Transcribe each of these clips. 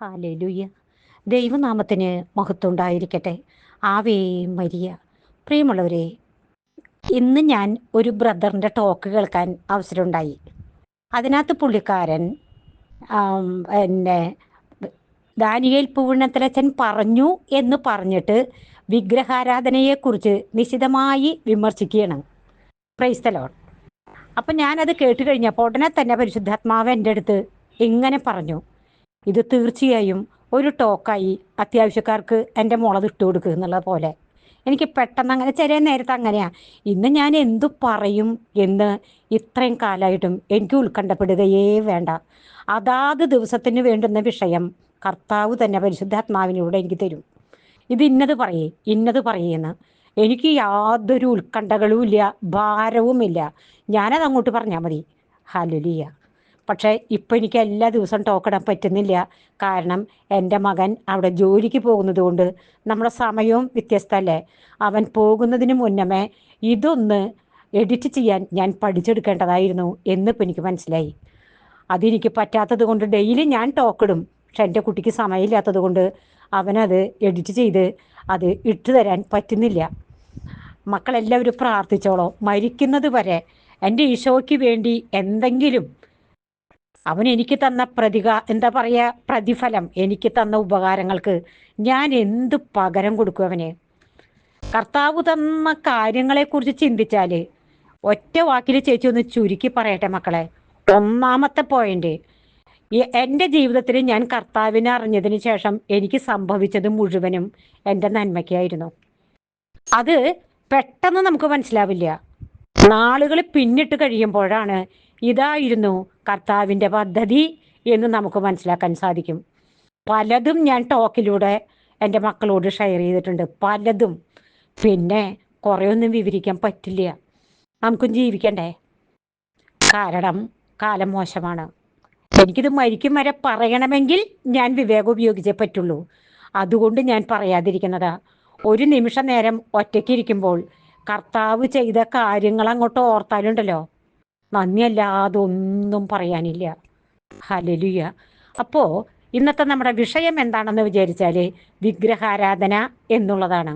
Hallelujah ദൈവനാമത്തിന് മഹത്വം ഉണ്ടായിരിക്കട്ടെ ആവേ മരിയ. പ്രിയമുള്ളവരെ ഇന്ന് ഞാൻ ഒരു ബ്രദറിന്റെ ടോക്ക് കേൾക്കാൻ അവസരമുണ്ടായി. അതിനകത്ത് പുള്ളിക്കാരൻ എന്നെ ദാനിയേൽ പൂവണ്ണത്തിലച്ചൻ പറഞ്ഞു എന്ന് പറഞ്ഞിട്ട് വിഗ്രഹാരാധനയെക്കുറിച്ച് നിശിതമായി വിമർശിക്കുകയാണ്. ക്രൈസ്തലോൺ അപ്പം ഞാനത് കേട്ട് കഴിഞ്ഞപ്പോൾ ഉടനെ തന്നെ പരിശുദ്ധാത്മാവ് എന്റെ അടുത്ത് ഇങ്ങനെ പറഞ്ഞു. ഇത് തീർച്ചയായും ഒരു ടോക്കായി അത്യാവശ്യക്കാർക്ക് എന്റെ മുളത് ഇട്ട് കൊടുക്കുക എന്നുള്ള പോലെ. എനിക്ക് പെട്ടെന്ന് അങ്ങനെ ചെറിയ നേരത്തെ അങ്ങനെയാണ് ഇന്ന് ഞാൻ എന്തു പറയും എന്ന് ഇത്രയും കാലമായിട്ടും എനിക്ക് ഉത്കണ്ഠപ്പെടുകയേ വേണ്ട. അതാത് ദിവസത്തിന് വേണ്ടുന്ന വിഷയം കർത്താവ് തന്നെ പരിശുദ്ധാത്മാവിനൂടെ എനിക്ക് തരും. ഇത് ഇന്നത് പറയേ ഇന്നത് പറയേന്ന് എനിക്ക് യാതൊരു ഉത്കണ്ഠകളും ഇല്ല ഭാരവുമില്ല. ഞാനത് അങ്ങോട്ട് പറഞ്ഞാൽ മതി. ഹലുലിയ പക്ഷേ ഇപ്പം എനിക്ക് എല്ലാ ദിവസവും ടോക്കിടാൻ പറ്റുന്നില്ല. കാരണം എന്റെ മകൻ അവിടെ ജോലിക്ക് പോകുന്നത് കൊണ്ട് നമ്മുടെ സമയവും വ്യത്യസ്തമല്ലേ? അവൻ പോകുന്നതിന് മുന്നമേ ഇതൊന്ന് എഡിറ്റ് ചെയ്യാൻ ഞാൻ പഠിച്ചെടുക്കേണ്ടതായിരുന്നു എന്നിപ്പോൾ എനിക്ക് മനസ്സിലായി. അതെനിക്ക് പറ്റാത്തത് കൊണ്ട് ഡെയിലി ഞാൻ ടോക്കിടും. പക്ഷെ എന്റെ കുട്ടിക്ക് സമയമില്ലാത്തത് കൊണ്ട് അവനത് എഡിറ്റ് ചെയ്ത് അത് ഇട്ടു തരാൻ പറ്റുന്നില്ല. മക്കളെല്ലാവരും പ്രാർത്ഥിച്ചോളോ. മരിക്കുന്നത് വരെ എന്റെ ഈശോയ്ക്ക് വേണ്ടി എന്തെങ്കിലും അവൻ എനിക്ക് തന്ന പ്രതിക എന്താ പറയുക പ്രതിഫലം എനിക്ക് തന്ന ഉപകാരങ്ങൾക്ക് ഞാൻ എന്ത് പകരം കൊടുക്കും അവന്? കർത്താവ് തന്ന കാര്യങ്ങളെക്കുറിച്ച് ചിന്തിച്ചാൽ ഒറ്റ വാക്കിൽ ചേച്ചി ഒന്ന് ചുരുക്കി പറയട്ടെ മക്കളെ. ഒന്നാമത്തെ പോയിന്റ് എന്റെ ജീവിതത്തിൽ ഞാൻ കർത്താവിനെ അറിഞ്ഞതിന് ശേഷം എനിക്ക് സംഭവിച്ചത് മുഴുവനും എന്റെ നന്മയ്ക്കായിരുന്നു. അത് പെട്ടെന്ന് നമുക്ക് മനസ്സിലാവില്ല. നാളുകൾ പിന്നിട്ട് കഴിയുമ്പോഴാണ് ഇതായിരുന്നു കർത്താവിന്റെ പദ്ധതി എന്ന് നമുക്ക് മനസ്സിലാക്കാൻ സാധിക്കും. പലതും ഞാൻ ടോക്കിലൂടെ എന്റെ മക്കളോട് ഷെയർ ചെയ്തിട്ടുണ്ട്. പലതും. പിന്നെ കുറേയൊന്നും വിവരിക്കാൻ പറ്റില്ല. നമുക്കും ജീവിക്കണ്ടേ? കാരണം കാലം മോശമാണ്. എനിക്കിത് മരിക്കും വരെ പറയണമെങ്കിൽ ഞാൻ വിവേകം ഉപയോഗിച്ചേ പറ്റുള്ളൂ. അതുകൊണ്ട് ഞാൻ പറയാതിരിക്കുന്നതാ. ഒരു നിമിഷ നേരം ഒറ്റയ്ക്കിരിക്കുമ്പോൾ കർത്താവ് ചെയ്ത കാര്യങ്ങൾ അങ്ങോട്ട് ഓർത്താലുണ്ടല്ലോ. നന്ദിയല്ലാതെ ഒന്നും പറയാനില്ല. ഹലലുയ അപ്പോൾ ഇന്നത്തെ നമ്മുടെ വിഷയം എന്താണെന്ന് വിചാരിച്ചാൽ വിഗ്രഹാരാധന എന്നുള്ളതാണ്.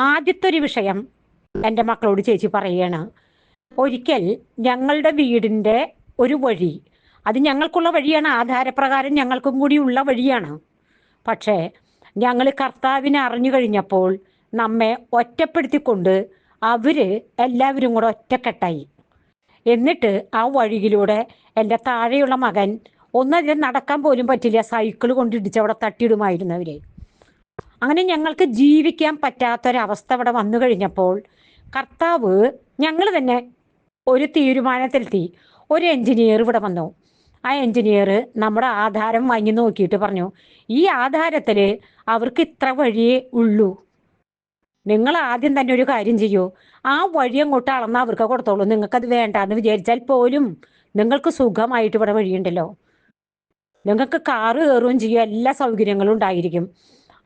ആദ്യത്തെ ഒരു വിഷയം എന്റെ മക്കളോട് ചേച്ചി പറയുകയാണ് ഒരിക്കൽ ഞങ്ങളുടെ വീടിന്റെ ഒരു വഴി അത് ഞങ്ങൾക്കുള്ള വഴിയാണ് ആധാരപ്രകാരം ഞങ്ങൾക്കും കൂടി ഉള്ള വഴിയാണ്. പക്ഷേ ഞങ്ങൾ കർത്താവിനെ അറിഞ്ഞു കഴിഞ്ഞപ്പോൾ നമ്മെ ഒറ്റപ്പെടുത്തിക്കൊണ്ട് അവർ എല്ലാവരും കൂടെ ഒറ്റക്കെട്ടായി. എന്നിട്ട് ആ വഴിയിലൂടെ എന്റെ താഴെയുള്ള മകൻ ഒന്നതിനെ നടക്കാൻ പോലും പറ്റില്ല. സൈക്കിൾ കൊണ്ട് ഇടിച്ച് അവിടെ തട്ടിയിടുമായിരുന്നു അവരെ. അങ്ങനെ ഞങ്ങൾക്ക് ജീവിക്കാൻ പറ്റാത്തൊരവസ്ഥ അവിടെ വന്നു കഴിഞ്ഞപ്പോൾ കർത്താവ് ഞങ്ങൾ തന്നെ ഒരു തീരുമാനത്തിലെത്തി. ഒരു എഞ്ചിനീയർ ഇവിടെ വന്നു. ആ എഞ്ചിനീയർ നമ്മുടെ ആധാരം വാങ്ങി നോക്കിയിട്ട് പറഞ്ഞു ഈ ആധാരത്തിൽ അവർക്ക് ഇത്ര വഴിയേ ഉള്ളൂ. നിങ്ങൾ ആദ്യം തന്നെ ഒരു കാര്യം ചെയ്യൂ. ആ വഴി അങ്ങോട്ട് അളന്ന് അവർക്ക് കൊടുത്തോളൂ. നിങ്ങൾക്കത് വേണ്ടാന്ന് വിചാരിച്ചാൽ പോലും നിങ്ങൾക്ക് സുഖമായിട്ട് ഇവിടെ വഴിയുണ്ടല്ലോ. നിങ്ങൾക്ക് കാറ് കയറുകയും ചെയ്യും. എല്ലാ സൗകര്യങ്ങളും ഉണ്ടായിരിക്കും.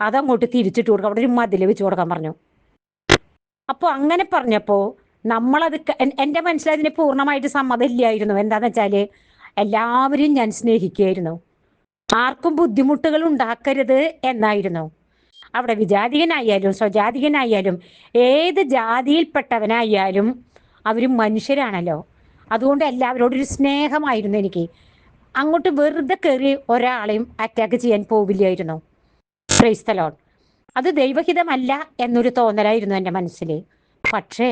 അതങ്ങോട്ട് തിരിച്ചിട്ട് കൊടുക്കുക അവിടെ ഒരു മതിൽ വെച്ച് കൊടുക്കാൻ പറഞ്ഞു. അപ്പോൾ അങ്ങനെ പറഞ്ഞപ്പോൾ നമ്മളത് എന്റെ മനസ്സിൽ അതിന് പൂർണമായിട്ട് സമ്മതമില്ലായിരുന്നു എന്താന്ന് വെച്ചാൽ എല്ലാവരെയും ഞാൻ സ്നേഹിക്കുകയായിരുന്നു. ആർക്കും ബുദ്ധിമുട്ടുകൾ ഉണ്ടാക്കരുത് എന്നായിരുന്നു. അവിടെ വിജാതികനായാലും സ്വജാതികനായാലും ഏത് ജാതിയിൽപ്പെട്ടവനായാലും അവർ മനുഷ്യരാണല്ലോ. അതുകൊണ്ട് എല്ലാവരോടും ഒരു സ്നേഹമായിരുന്നു എനിക്ക്. അങ്ങോട്ട് വെറുതെ കയറി ഒരാളെയും അറ്റാക്ക് ചെയ്യാൻ പോവില്ലായിരുന്നു. ക്രൈസ്തലോൺ അത് ദൈവഹിതമല്ല എന്നൊരു തോന്നലായിരുന്നു എന്റെ മനസ്സിൽ. പക്ഷേ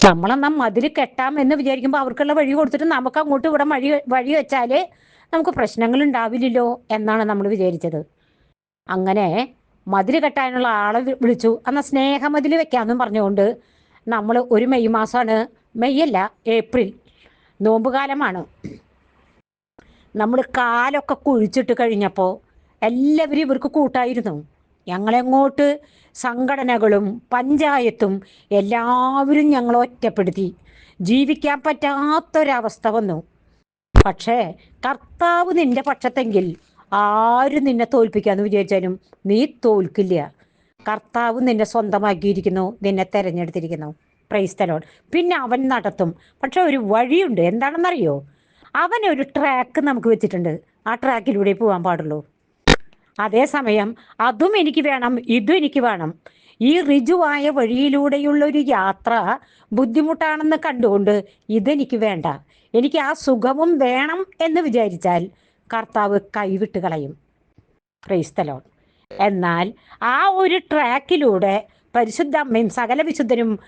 നമ്മളെന്നാ മതിൽ കെട്ടാം എന്ന് വിചാരിക്കുമ്പോൾ അവർക്കുള്ള വഴി കൊടുത്തിട്ട് നമുക്ക് അങ്ങോട്ട് ഇവിടെ വഴി വഴി വെച്ചാൽ നമുക്ക് പ്രശ്നങ്ങൾ ഉണ്ടാവില്ലല്ലോ എന്നാണ് നമ്മൾ വിചാരിച്ചത്. അങ്ങനെ മതിൽ കെട്ടാനുള്ള ആളെ വിളിച്ചു. എന്നാൽ സ്നേഹമതിൽ വെക്കാമെന്നും പറഞ്ഞുകൊണ്ട് നമ്മൾ ഒരു മെയ് മാസമാണ് മെയ് അല്ല ഏപ്രിൽ നോമ്പുകാലമാണ് നമ്മൾ കാലൊക്കെ കുഴിച്ചിട്ട് കഴിഞ്ഞപ്പോൾ എല്ലാവരും ഇവർക്ക് കൂട്ടായിരുന്നു. ഞങ്ങളെങ്ങോട്ട് സംഘടനകളും പഞ്ചായത്തും എല്ലാവരും ഞങ്ങളെ ഒറ്റപ്പെടുത്തി. ജീവിക്കാൻ പറ്റാത്തൊരവസ്ഥ വന്നു. പക്ഷേ കർത്താവ് നിന്റെ പക്ഷത്തെങ്കിൽ ആരും നിന്നെ തോൽപ്പിക്കാന്ന് വിചാരിച്ചാലും നീ തോൽക്കില്ല. കർത്താവ് നിന്നെ സ്വന്തമാക്കിയിരിക്കുന്നു നിന്നെ തെരഞ്ഞെടുത്തിരിക്കുന്നു. പ്രൈസ്തലോൺ പിന്നെ അവൻ നടത്തും. പക്ഷെ ഒരു വഴിയുണ്ട്. എന്താണെന്നറിയോ? അവൻ ഒരു ട്രാക്ക് നമുക്ക് വെച്ചിട്ടുണ്ട്. ആ ട്രാക്കിലൂടെ പോകാൻ പാടുള്ളൂ. അതേസമയം അതും എനിക്ക് വേണം ഇതും എനിക്ക് വേണം. ഈ ഋജുവായ വഴിയിലൂടെയുള്ള ഒരു യാത്ര ബുദ്ധിമുട്ടാണെന്ന് കണ്ടുകൊണ്ട് ഇതെനിക്ക് വേണ്ട. എനിക്ക് ആ സുഖവും വേണം എന്ന് വിചാരിച്ചാൽ കർത്താവ് കൈവിട്ട് കളയും. ക്രൈസ്തലോൺ എന്നാൽ ആ ഒരു ട്രാക്കിലൂടെ പരിശുദ്ധ അമ്മയും സകല വിശുദ്ധരും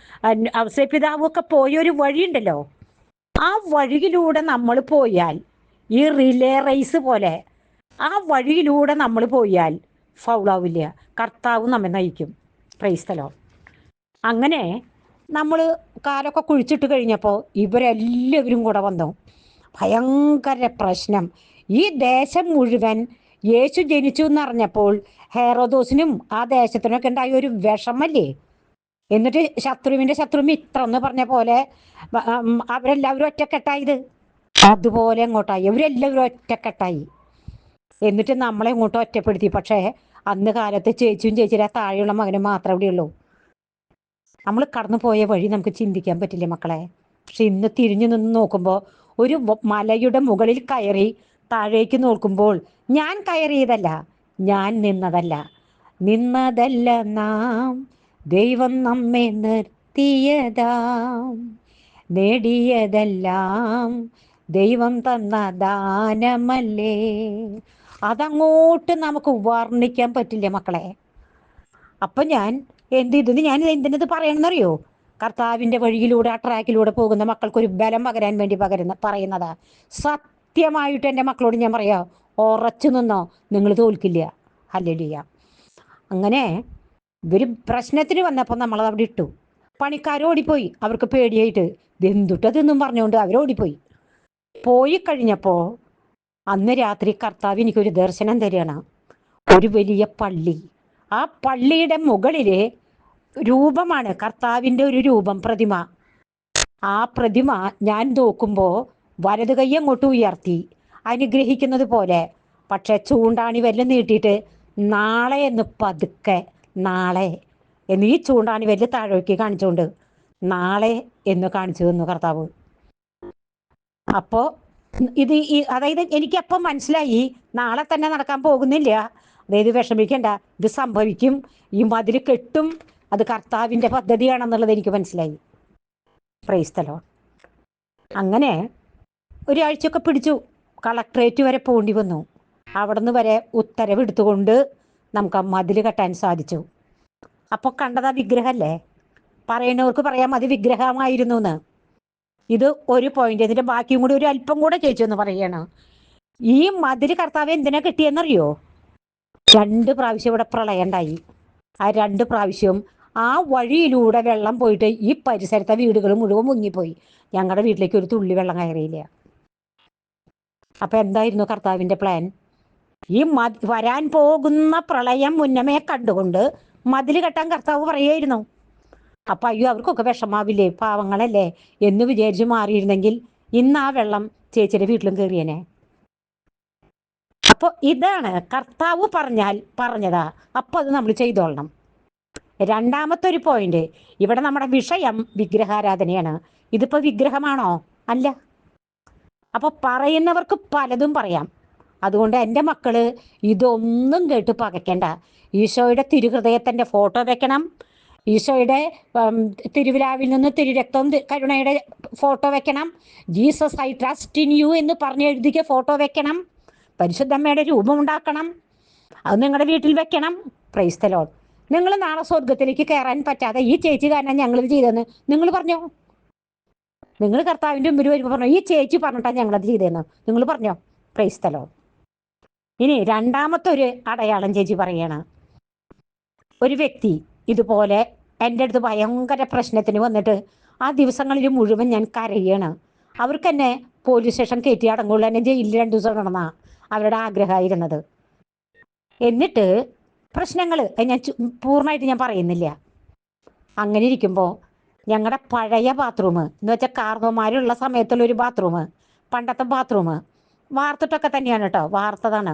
അവസരപിതാവും ഒക്കെ പോയ ഒരു വഴിയുണ്ടല്ലോ. ആ വഴിയിലൂടെ നമ്മൾ പോയാൽ ഈ റിലേ റേസ് പോലെ ആ വഴിയിലൂടെ നമ്മൾ പോയാൽ ഫൗളാവില്ല. കർത്താവ് നമ്മെ നയിക്കും. ക്രൈസ്തലോ അങ്ങനെ നമ്മൾ കാലൊക്കെ കുഴിച്ചിട്ട് കഴിഞ്ഞപ്പോൾ ഇവരെല്ലാവരും കൂടെ വന്നു. ഭയങ്കര പ്രശ്നം. ഈ ദേശം മുഴുവൻ യേശു ജനിച്ചു എന്നറിഞ്ഞപ്പോൾ ഹേറോദോസിനും ആ ദേശത്തിനൊക്കെ ഉണ്ടായ ഒരു വിഷമല്ലേ? എന്നിട്ട് ശത്രുവിന്റെ ശത്രു മിത്രം എന്ന് പറഞ്ഞ പോലെ അവരെല്ലാവരും ഒറ്റക്കെട്ടായത്? അതുപോലെ അങ്ങോട്ടായി. അവരെല്ലാവരും ഒറ്റക്കെട്ടായി. എന്നിട്ട് നമ്മളെ ഇങ്ങോട്ട് ഒറ്റപ്പെടുത്തി. പക്ഷേ അന്ന് കാലത്ത് ചേച്ചിയും ചേച്ചിയുടെ താഴെയുള്ള മകനും മാത്രമേ ഉള്ളൂ. നമ്മൾ കടന്നു പോയ വഴി നമുക്ക് ചിന്തിക്കാൻ പറ്റില്ല മക്കളെ? പക്ഷെ ഇന്ന് തിരിഞ്ഞു നിന്ന് നോക്കുമ്പോൾ ഒരു മലയുടെ മുകളിൽ കയറി താഴേക്ക് നോക്കുമ്പോൾ ഞാൻ കയറിയതല്ല ഞാൻ നിന്നതല്ല. നിന്നതല്ല നാം ദൈവം നമ്മെ നിർത്തിയതാം. നേടിയതെല്ലാം ദൈവം തന്ന ദാനമല്ലേ? അതങ്ങോട്ട് നമുക്ക് വർണിക്കാൻ പറ്റില്ല മക്കളെ? അപ്പം ഞാൻ എന്ത് ചെയ്തു? ഞാൻ എന്തിനത് പറയണമെന്നറിയോ? കർത്താവിന്റെ വഴിയിലൂടെ ആ ട്രാക്കിലൂടെ പോകുന്ന മക്കൾക്കൊരു ബലം പകരാൻ വേണ്ടി പകരുന്ന പറയുന്നതാ സത്യമായിട്ട് എന്റെ മക്കളോട് ഞാൻ പറയാം ഉറച്ചു നിന്നോ നിങ്ങൾ തോൽക്കില്ല. ഹല്ലിയ അങ്ങനെ ഇവർ പ്രശ്നത്തിന് വന്നപ്പോൾ നമ്മളത് അവിടെ ഇട്ടു. പണിക്കാർ ഓടിപ്പോയി. അവർക്ക് പേടിയായിട്ട് ഇതെന്തുട്ടതെന്നും പറഞ്ഞുകൊണ്ട് അവരോടിപ്പോയി പോയി കഴിഞ്ഞപ്പോൾ അന്ന് രാത്രി കർത്താവ് എനിക്കൊരു ദർശനം തരികയാണ്. ഒരു വലിയ പള്ളി. ആ പള്ളിയുടെ മുകളിലെ രൂപമാണ് കർത്താവിന്റെ ഒരു രൂപം പ്രതിമ. ആ പ്രതിമ ഞാൻ നോക്കുമ്പോൾ വലത് കൈ അങ്ങോട്ട് ഉയർത്തി. അനുഗ്രഹിക്കുന്നത് പോലെ. പക്ഷെ ചൂണ്ടാണി വല്ല നീട്ടിയിട്ട് നാളെ എന്ന് പതുക്കെ നാളെ. എന്ന് ഈ ചൂണ്ടാണി വല്ല താഴേക്ക് കാണിച്ചുകൊണ്ട് നാളെ എന്ന് കാണിച്ചു തന്നു കർത്താവ്. അപ്പോ ഇത് ഈ അതായത് എനിക്കപ്പം മനസ്സിലായി നാളെ തന്നെ നടക്കാൻ പോകുന്നില്ല. അതായത് വിഷമിക്കണ്ട ഇത് സംഭവിക്കും. ഈ മതിൽ കെട്ടും. അത് കർത്താവിന്റെ പദ്ധതിയാണെന്നുള്ളത് എനിക്ക് മനസ്സിലായി. പ്രൈസ്തലോ അങ്ങനെ ഒരാഴ്ചയൊക്കെ പിടിച്ചു. കളക്ട്രേറ്റ് വരെ പോണ്ടി വന്നു. അവിടുന്ന് വരെ ഉത്തരവെടുത്തുകൊണ്ട് നമുക്ക് ആ മതിൽ കെട്ടാൻ സാധിച്ചു. അപ്പോൾ കണ്ടത് ആ വിഗ്രഹമല്ലേ പറയുന്നവർക്ക് പറയാം മതി വിഗ്രഹമായിരുന്നു എന്ന് ഇത് ഒരു പോയിന്റ് ഇതിന്റെ ബാക്കിയും കൂടി ഒരു അല്പം കൂടെ ചോദിച്ചു എന്ന് പറയാണ്. ഈ മതിൽ കർത്താവ് എന്തിനാ കിട്ടിയെന്നറിയോ? രണ്ട് പ്രാവശ്യം ഇവിടെ പ്രളയം ആ രണ്ട് പ്രാവശ്യം ആ വഴിയിലൂടെ വെള്ളം പോയിട്ട് ഈ പരിസരത്തെ വീടുകൾ മുഴുവൻ മുങ്ങിപ്പോയി. ഞങ്ങളുടെ വീട്ടിലേക്ക് ഒരു തുള്ളി വെള്ളം കയറിയില്ല. അപ്പൊ എന്തായിരുന്നു കർത്താവിന്റെ പ്ലാൻ ഈ വരാൻ പോകുന്ന പ്രളയം മുന്നമേ കണ്ടുകൊണ്ട് മതിൽ കെട്ടാൻ കർത്താവ് പറയായിരുന്നു അപ്പൊ അയ്യോ അവർക്കൊക്കെ വിഷമാവില്ലേ പാവങ്ങളല്ലേ എന്ന് വിചാരിച്ച് മാറിയിരുന്നെങ്കിൽ ഇന്ന് ആ വെള്ളം ചേച്ചിയുടെ വീട്ടിലും കയറിയനെ അപ്പോൾ ഇതാണ് കർത്താവ് പറഞ്ഞാൽ പറഞ്ഞതാ. അപ്പൊ അത് നമ്മൾ ചെയ്തോളണം. രണ്ടാമത്തെ ഒരു പോയിന്റ് ഇവിടെ നമ്മുടെ വിഷയം വിഗ്രഹാരാധനയാണ്. ഇതിപ്പോ വിഗ്രഹമാണോ? അല്ല. അപ്പൊ പറയുന്നവർക്ക് പലതും പറയാം. അതുകൊണ്ട് എന്റെ മക്കൾ ഇതൊന്നും കേട്ട് പകയ്ക്കണ്ട. ഈശോയുടെ തിരുഹൃദയത്തിന്റെ ഫോട്ടോ വെക്കണം. ഈശോയുടെ തിരുവിലാവിൽ നിന്ന് തിരുരക്തം കരുണയുടെ ഫോട്ടോ വെക്കണം. Jesus I trust in you എന്ന് പറഞ്ഞ് എഴുതിയ ഫോട്ടോ വെക്കണം. പരിശുദ്ധമ്മയുടെ രൂപം ഉണ്ടാക്കണം. അത് നിങ്ങളുടെ വീട്ടിൽ വെക്കണം. പ്രൈസ്തലോൺ നിങ്ങൾ നാളെ സ്വർഗത്തിലേക്ക് കയറാൻ പറ്റാതെ ഈ ചേച്ചി കാരണം ഞങ്ങളിത് ചെയ്തെന്ന് നിങ്ങൾ പറഞ്ഞോ? നിങ്ങൾ കർത്താവിന്റെ മുമ്പിൽ വരുമ്പോൾ പറഞ്ഞു ഈ ചേച്ചി പറഞ്ഞിട്ടാണ് ഞങ്ങളത് ചെയ്തതെന്ന് നിങ്ങൾ പറഞ്ഞോ? പ്രൈസ്തലോൺ ഇനി രണ്ടാമത്തെ ഒരു അടയാളം ചേച്ചി പറയാണ്. ഒരു വ്യക്തി ഇതുപോലെ എന്റെ അടുത്ത് ഭയങ്കര പ്രശ്നത്തിന് വന്നിട്ട് ആ ദിവസങ്ങളിൽ മുഴുവൻ ഞാൻ കരയാണ്. അവർക്ക് എന്നെ പോലീസ് സ്റ്റേഷൻ കയറ്റി അടങ്ങുള്ളൂ. എന്നെ ജയിലിൽ രണ്ടു ദിവസം നടന്ന അവരുടെ ആഗ്രഹമായിരുന്നത്. എന്നിട്ട് പ്രശ്നങ്ങൾ ഞാൻ പൂർണമായിട്ട് ഞാൻ പറയുന്നില്ല. അങ്ങനെ ഇരിക്കുമ്പോൾ ഞങ്ങളുടെ പഴയ ബാത്റൂം എന്ന് വെച്ചാൽ കാർന്നോമാരുള്ള സമയത്തുള്ള ഒരു ബാത്റൂം പണ്ടത്തെ ബാത്റൂം വാർത്തിട്ടൊക്കെ തന്നെയാണ് കേട്ടോ വാർത്തതാണ്.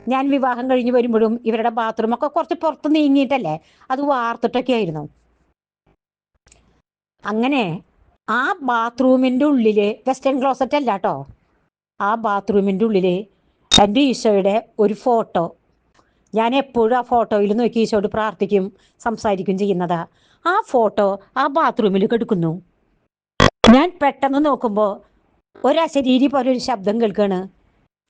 ഞാൻ വിവാഹം കഴിഞ്ഞ് വരുമ്പോഴും ഇവരുടെ ബാത്റൂം ഒക്കെ കുറച്ച് പുറത്ത് നീങ്ങിയിട്ടല്ലേ? അത് വാർത്തിട്ടൊക്കെ ആയിരുന്നു. അങ്ങനെ ആ ബാത്റൂമിന്റെ ഉള്ളിൽ വെസ്റ്റേൺ ക്ലോസറ്റ് അല്ല കേട്ടോ ആ ബാത്റൂമിന്റെ ഉള്ളിൽ എന്റെ ഈശോയുടെ ഒരു ഫോട്ടോ ഞാൻ എപ്പോഴും ആ ഫോട്ടോയിൽ നോക്കി ഈശോട് പ്രാർത്ഥിക്കും സംസാരിക്കും ചെയ്യുന്നതാ. ആ ഫോട്ടോ ആ ബാത്റൂമിൽ കെടുക്കുന്നു. ഞാൻ പെട്ടെന്ന് നോക്കുമ്പോൾ ഒരശരീരി പോലെ ഒരു ശബ്ദം കേൾക്കാണ്.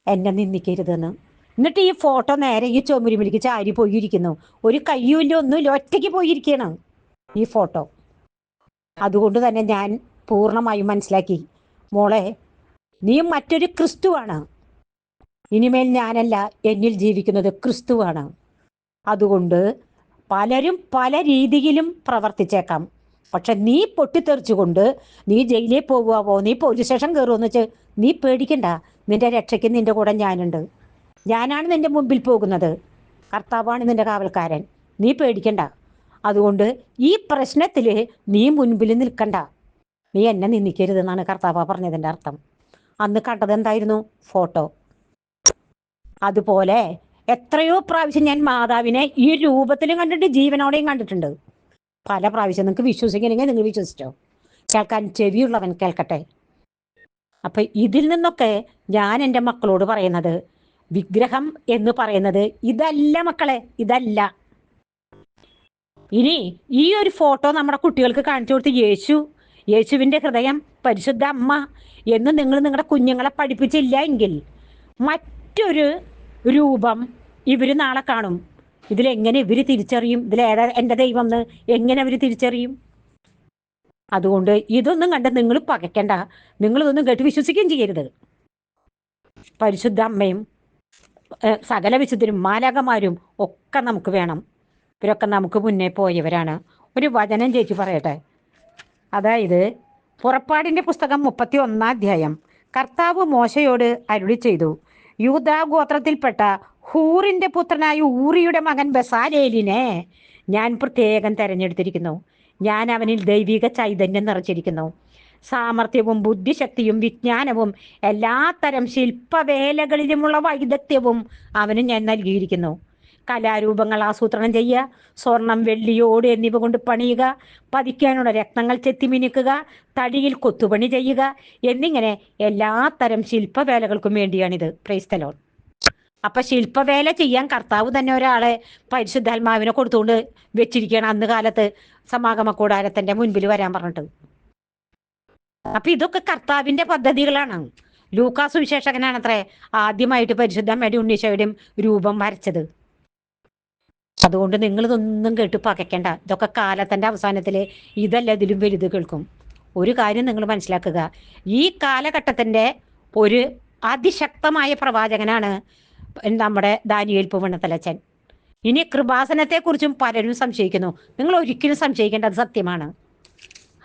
എന്നെ നിന്ദിക്കരുതെന്ന്. എന്നിട്ട് ഈ ഫോട്ടോ നേരെ ഈ ചുമരുമിലേക്ക് ചാരി പോയിരിക്കുന്നു. ഒരു കയ്യുമില്ല ഒന്നുമില്ല ഒറ്റയ്ക്ക് പോയിരിക്കുകയാണ് ഈ ഫോട്ടോ. അതുകൊണ്ട് തന്നെ ഞാൻ പൂർണമായും മനസ്സിലാക്കി. മോളെ നീ മറ്റൊരു ക്രിസ്തുവാണ്. ഇനിമേൽ ഞാനല്ല എന്നിൽ ജീവിക്കുന്നത് ക്രിസ്തുവാണ്. അതുകൊണ്ട് പലരും പല രീതിയിലും പ്രവർത്തിച്ചേക്കാം. പക്ഷെ നീ പൊട്ടിത്തെറിച്ചുകൊണ്ട് നീ ജയിലിൽ പോകുവോ നീ പോലീസ് സ്റ്റേഷൻ കയറുമെന്ന് വെച്ച് നീ പേടിക്കണ്ട. നിന്റെ രക്ഷയ്ക്ക് നിന്റെ കൂടെ ഞാനുണ്ട്. ഞാനാണ് നിന്റെ മുമ്പിൽ പോകുന്നത്. കർത്താവാണ് നിന്റെ കാവൽക്കാരൻ. നീ പേടിക്കണ്ട. അതുകൊണ്ട് ഈ പ്രശ്നത്തിൽ നീ മുൻപിൽ നിൽക്കണ്ട. നീ എന്നെ നിന്ദിക്കരുതെന്നാണ് കർത്താവ പറഞ്ഞതിന്റെ അർത്ഥം. അന്ന് കണ്ടത് എന്തായിരുന്നു ഫോട്ടോ. അതുപോലെ എത്രയോ പ്രാവശ്യം ഞാൻ മാതാവിനെ ഈ രൂപത്തിലും കണ്ടിട്ട് ജീവനോടെയും കണ്ടിട്ടുണ്ട്. പല പ്രാവശ്യം നിങ്ങൾക്ക് വിശ്വസിക്കണമെങ്കിൽ നിങ്ങൾ വിശ്വസിച്ചോ? കേൾക്കാൻ ചെവിയുള്ളവൻ കേൾക്കട്ടെ. അപ്പൊ ഇതിൽ നിന്നൊക്കെ ഞാൻ എന്റെ മക്കളോട് പറയുന്നത് വിഗ്രഹം എന്ന് പറയുന്നത് ഇതല്ല മക്കളെ ഇതല്ല. ഇനി ഈ ഒരു ഫോട്ടോ നമ്മുടെ കുട്ടികൾക്ക് കാണിച്ചു കൊടുത്ത് യേശു യേശുവിന്റെ ഹൃദയം പരിശുദ്ധ അമ്മ എന്ന് നിങ്ങൾ നിങ്ങളുടെ കുഞ്ഞുങ്ങളെ പഠിപ്പിച്ചില്ല എങ്കിൽ മറ്റൊരു രൂപം ഇവർ നാളെ കാണും. ഇതിലെങ്ങനെ ഇവർ തിരിച്ചറിയും? ഇതിലേതാ എന്റെ ദൈവം എന്ന് എങ്ങനെ അവർ തിരിച്ചറിയും? അതുകൊണ്ട് ഇതൊന്നും കണ്ട് നിങ്ങൾ പകയ്ക്കണ്ട. നിങ്ങളിതൊന്നും കേട്ട് വിശ്വസിക്കുകയും ചെയ്യരുത്. പരിശുദ്ധ അമ്മയും സകല വിശുദ്ധരും മാലകമാരും ഒക്കെ നമുക്ക് വേണം. ഇവരൊക്കെ നമുക്ക് മുന്നേ പോയവരാണ്. ഒരു വചനം ചേച്ചി പറയട്ടെ. അതായത് പുറപ്പാടിന്റെ പുസ്തകം മുപ്പത്തി ഒന്നാം അധ്യായം. കർത്താവ് മോശയോട് അരുളി ചെയ്തു. യൂദാ ഗോത്രത്തിൽപ്പെട്ട ഹൂറിന്റെ പുത്രനായ ഊറിയുടെ മകൻ ബസാലേലിനെ ഞാൻ പ്രത്യേകം തെരഞ്ഞെടുത്തിരിക്കുന്നു. ഞാൻ അവനിൽ ദൈവിക ചൈതന്യം നിറച്ചിരിക്കുന്നു. സാമർഥ്യവും ബുദ്ധിശക്തിയും വിജ്ഞാനവും എല്ലാത്തരം ശില്പവേലകളിലുമുള്ള വൈദഗ്ധ്യവും അവന് ഞാൻ നൽകിയിരിക്കുന്നു. കലാരൂപങ്ങൾ ആസൂത്രണം ചെയ്യുക സ്വർണം വെള്ളിയോട് എന്നിവ കൊണ്ട് പണിയുക പതിക്കാനുള്ള രക്തങ്ങൾ ചെത്തിമിനുക്കുക തടിയിൽ കൊത്തുപണി ചെയ്യുക എന്നിങ്ങനെ എല്ലാത്തരം ശില്പവേലകൾക്കും വേണ്ടിയാണിത്. പ്രൈസ്തലോൺ അപ്പൊ ശില്പവേല ചെയ്യാൻ കർത്താവ് തന്നെ ഒരാളെ പരിശുദ്ധാത്മാവിനെ കൊടുത്തുകൊണ്ട് വെച്ചിരിക്കുകയാണ് അന്ന് കാലത്ത് സമാഗമ കൂടാരത്തിന്റെ മുൻപിൽ വരാൻ പറഞ്ഞിട്ട്. അപ്പൊ ഇതൊക്കെ കർത്താവിന്റെ പദ്ധതികളാണ്. ലൂക്കാ സുവിശേഷകനാണത്രേ ആദ്യമായിട്ട് പരിശുദ്ധ അമ്മയുടെ ഉണ്ണീശോയുടെയും രൂപം വരച്ചത്. അതുകൊണ്ട് നിങ്ങൾ ഇതൊന്നും കേട്ട് പകയ്ക്കണ്ട ഇതൊക്കെ കാലത്തിന്റെ അവസാനത്തിൽ ഇതല്ല ഇതിലും വലുത് കേൾക്കും. ഒരു കാര്യം നിങ്ങൾ മനസ്സിലാക്കുക. ഈ കാലഘട്ടത്തിന്റെ ഒരു അതിശക്തമായ പ്രവാചകനാണ് നമ്മുടെ ദാനിയേൽ പൂവണ്ണത്തലച്ചൻ. ഇനി കൃപാസനത്തെ കുറിച്ചും പലരും സംശയിക്കുന്നു. നിങ്ങൾ ഒരിക്കലും സംശയിക്കേണ്ടത് സത്യമാണ്.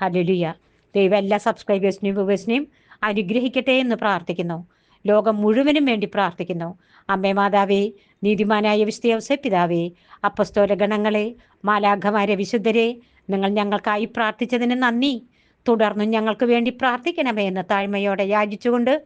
ഹലലുയ ദൈവം എല്ലാ സബ്സ്ക്രൈബേഴ്സിനെയും വ്യൂവേഴ്സിനെയും അനുഗ്രഹിക്കട്ടെ എന്ന് പ്രാർത്ഥിക്കുന്നു. ലോകം മുഴുവനും വേണ്ടി പ്രാർത്ഥിക്കുന്നു. അമ്മേ മാതാവേ നീതിമാനായ വിശുദ്ധ പിതാവേ അപ്പസ്തോല ഗണങ്ങളെ മാലാഘമാരെ വിശുദ്ധരെ നിങ്ങൾ ഞങ്ങൾക്കായി പ്രാർത്ഥിച്ചതിന് നന്ദി. തുടർന്നും ഞങ്ങൾക്ക് വേണ്ടി പ്രാർത്ഥിക്കണമേ എന്ന് താഴ്മയോടെ യാചിച്ചുകൊണ്ട്